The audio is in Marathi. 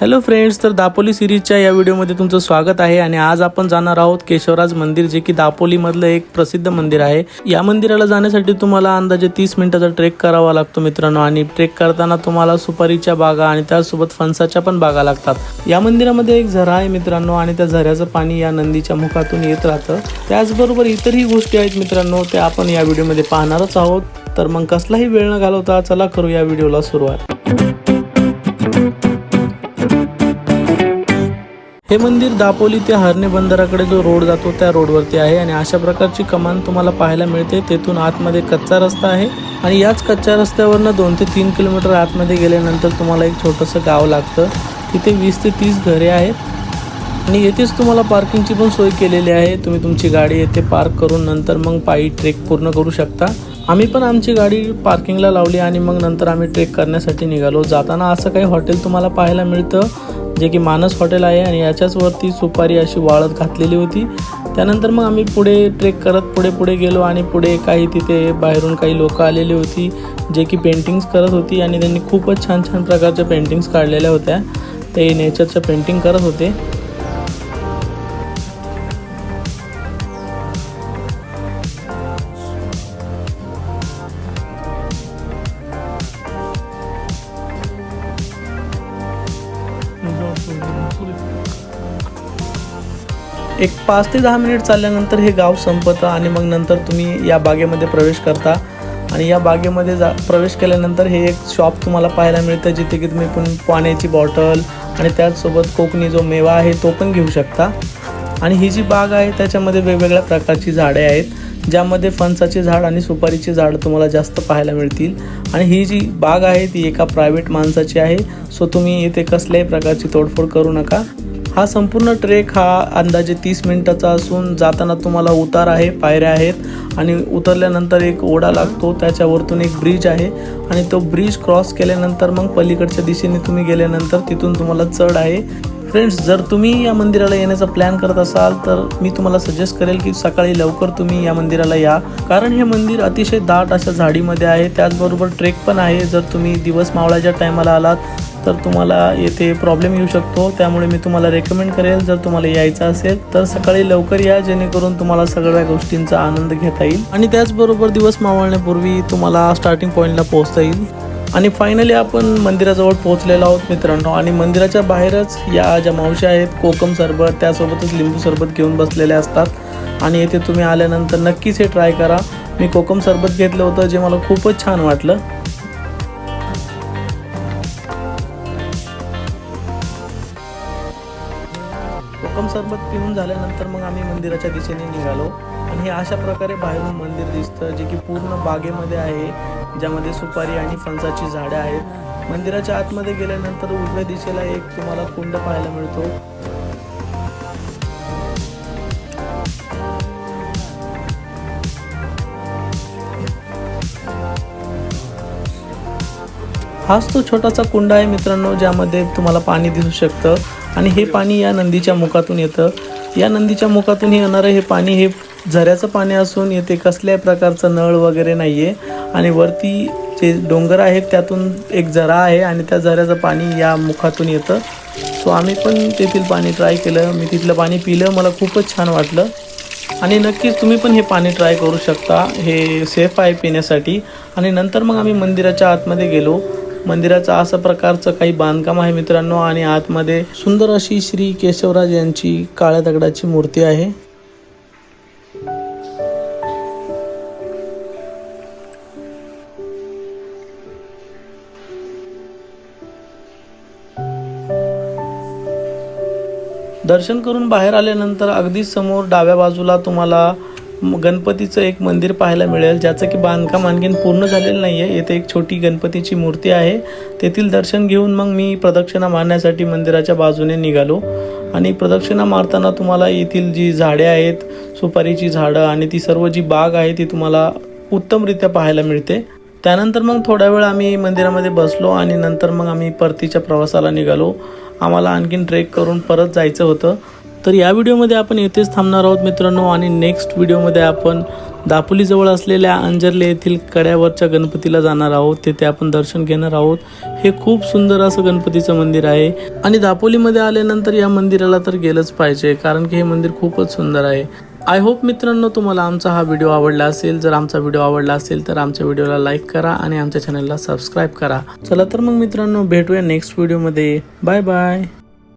हॅलो फ्रेंड्स तर दापोली सिरीजच्या या व्हिडिओमध्ये तुमचं स्वागत आहे आणि आज आपण जाणार आहोत केशवराज मंदिर जे की दापोलीमधलं एक प्रसिद्ध मंदिर आहे. या मंदिराला जाण्यासाठी तुम्हाला अंदाजे तीस मिनिटाचा ट्रेक करावा लागतो मित्रांनो आणि ट्रेक करताना तुम्हाला सुपारीच्या बागा आणि त्यासोबत फणसाच्या पण बागा लागतात. या मंदिरामध्ये एक झरा आहे मित्रांनो आणि त्या झऱ्याचं पाणी या नंदीच्या मुखातून येत राहतं. त्याचबरोबर इतरही गोष्टी आहेत मित्रांनो त्या आपण या व्हिडिओमध्ये पाहणारच आहोत. तर मग कसलाही वेळ न घालवता चला करू या व्हिडिओला सुरुवात. हे मंदिर दापोली ते हरणे बंदराकडे जो रोड जातो त्या रोडवरती आहे आणि अशा प्रकारची कमान तुम्हाला पाहायला मिळते. तेथून आतमध्ये कच्चा रस्ता आहे आणि याच कच्च्या रस्त्यावरनं दोन ते तीन किलोमीटर आतमध्ये गेल्यानंतर तुम्हाला एक छोटंसं गाव लागतं. तिथे वीस ते तीस घरे आहेत आणि येथेच तुम्हाला पार्किंगची पण सोय केलेली आहे. तुम्ही तुमची गाडी येथे पार्क करून नंतर मग पायी ट्रेक पूर्ण करू शकता. आम्ही पण आमची गाडी पार्किंगला लावली आणि मग नंतर आम्ही ट्रेक करण्यासाठी निघालो. जाताना असं काही हॉटेल तुम्हाला पाहायला मिळतं जे की मानस हॉटेल आहे आणि याच्याचवरती सुपारी अशी वाळत घातलेली होती. त्यानंतर मग आम्ही पुढे ट्रेक करत पुढे पुढे गेलो आणि पुढे काही तिथे बाहेरून काही लोक आलेली होती जे की पेंटिंग्स करत होती आणि त्यांनी खूपच छान छान प्रकारच्या पेंटिंग्स काढलेल्या होत्या. ते नेचरच्या पेंटिंग करत होते. एक पाच ते दहा मिनिट चालल्यानंतर हे गाव संपतं आणि मग नंतर तुम्ही या बागेमध्ये प्रवेश करता. आणि या बागेमध्ये जा प्रवेश केल्यानंतर हे एक शॉप तुम्हाला पाहायला मिळतं जिथे की तुम्ही पण पाण्याची बॉटल आणि त्याचसोबत कोकणी जो मेवा आहे तो पण घेऊ शकता. आणि ही जी बाग आहे त्याच्यामध्ये वेगवेगळ्या प्रकारची झाडे आहेत. ज्यामध्ये फणसाचे झाड आणि सुपारीचे झाड तुम्हाला जास्त पाहायला मिळतील. आणि ही जी बाग आहे ती एका प्रायव्हेट माणसाची आहे. सो तुम्ही येथे कसल्याही प्रकारची तोडफोड करू नका. हा संपूर्ण ट्रेक हा अंदाजे तीस मिनिटाचा असून जाताना तुम्हाला उतार आहे पायऱ्या आहेत. आणि उतरल्यानंतर एक ओढा लागतो त्याच्यावरतून एक ब्रिज आहे. आणि तो ब्रिज क्रॉस केल्यानंतर मग पलीकडच्या दिशेने तुम्ही गेल्यानंतर तिथून तुम्हाला चढ आहे. फ्रेंड्स जर तुम्ही या मंदिराला येण्याचा प्लॅन करत असाल तर मी तुम्हाला सजेस्ट करेल की सकाळी लवकर तुम्ही या मंदिराला या. कारण हे मंदिर अतिशय दाट अशा झाडीमध्ये आहे. त्याचबरोबर ट्रेक पण आहे. जर तुम्ही दिवस मावळाच्या टायमाला आलात तर तुम्हाला येथे प्रॉब्लेम येऊ शकतो. त्यामुळे मी तुम्हाला रेकमेंड करेल जर तुम्हाला यायचं असेल तर सकाळी लवकर या जेणेकरून तुम्हाला सगळ्या गोष्टींचा आनंद घेता येईल. आणि त्याचबरोबर दिवस मावळण्यापूर्वी तुम्हाला स्टार्टिंग पॉईंटला पोहोचता येईल. आणि फायनली आपण मंदिराजवळ पोहोचलेलो आहोत मित्रांनो. आणि मंदिराच्या बाहेरच या ज्या मावशी आहेत कोकम सरबत त्यासोबतच लिंबू सरबत घेऊन बसलेले असतात. आणि येथे तुम्ही आल्यानंतर नक्कीच हे ट्राय करा. मी कोकम सरबत घेतलं होतं जे मला खूपच छान वाटलं. कोकम सरबत पिऊन झाल्यानंतर मग आम्ही मंदिराच्या दिशेने निघालो. आणि हे अशा प्रकारे बाहेरून मंदिर दिसतं जे की पूर्ण बागेमध्ये आहे. ज्यामध्ये सुपारी आणि फणसाची झाडं आहेत. मंदिराच्या आतमध्ये गेल्यानंतर उजव्या दिशेला एक तुम्हाला कुंड पाहायला मिळतो. हाच तो छोटासा कुंड आहे मित्रांनो ज्यामध्ये तुम्हाला पाणी दिसू शकतं. आणि हे पाणी या नंदीच्या मुखातून येतं. या नंदीच्या मुखातून येणारं हे पाणी हे झऱ्याचं पाणी असून येथे कसल्याही प्रकारचं नळ वगैरे नाही आहे आणि वरती जे डोंगर आहेत त्यातून एक झरा आहे आणि त्या झऱ्याचं पाणी या मुखातून येतं. सो आम्ही पण तेथील पाणी ट्राय केलं. मी तिथलं पाणी पिलं. मला खूपच छान वाटलं. आणि नक्कीच तुम्ही पण हे पाणी ट्राय करू शकता. हे सेफ आहे पिण्यासाठी. आणि नंतर मग आम्ही मंदिराच्या आतमध्ये गेलो. मंदिराचं असं प्रकारचं काही बांधकाम आहे मित्रांनो. आणि आतमध्ये सुंदर अशी श्री केशवराज यांची काळ्या दगडाची मूर्ती आहे. दर्शन करून बाहेर आल्यानंतर अगदी समोर डाव्या बाजूला तुम्हाला गणपतीचं एक मंदिर पाहायला मिळेल ज्याचं की बांधकाम आणखीन पूर्ण झालेलं नाही आहे येथे एक छोटी गणपतीची मूर्ती आहे. तेथील दर्शन घेऊन मग मी प्रदक्षिणा मारण्यासाठी मंदिराच्या बाजूने निघालो. आणि प्रदक्षिणा मारताना तुम्हाला येथील जी झाडे आहेत सुपारीची झाडं आणि ती सर्व जी बाग आहे ती तुम्हाला उत्तमरित्या पाहायला मिळते. त्यानंतर मग थोडा वेळ आम्ही मंदिरामध्ये बसलो आणि नंतर मग आम्ही परतीच्या प्रवासाला निघालो. आम्हाला आणखीन ट्रेक करून परत जायचं होतं. तर या व्हिडिओमध्ये आपण येथेच थांबणार आहोत मित्रांनो आणि नेक्स्ट व्हिडिओमध्ये आपण दापोलीजवळ असलेल्या अंजर्ले येथील कड्यावरच्या गणपतीला जाणार आहोत. तेथे आपण दर्शन घेणार आहोत. हे खूप सुंदर असं गणपतीचं मंदिर आहे. आणि दापोलीमध्ये आल्यानंतर या मंदिराला तर गेलंच पाहिजे कारण की हे मंदिर खूपच सुंदर आहे. आय होप मित्रांनो तुम्हाला आमचा हा व्हिडिओ आवडला असेल. जर आमचा व्हिडिओ आवडला असेल तर आमच्या व्हिडिओला लाईक करा आणि आमच्या चॅनलला सबस्क्राईब करा. चला तर मग मित्रांनो भेटूया नेक्स्ट व्हिडिओमध्ये बाय बाय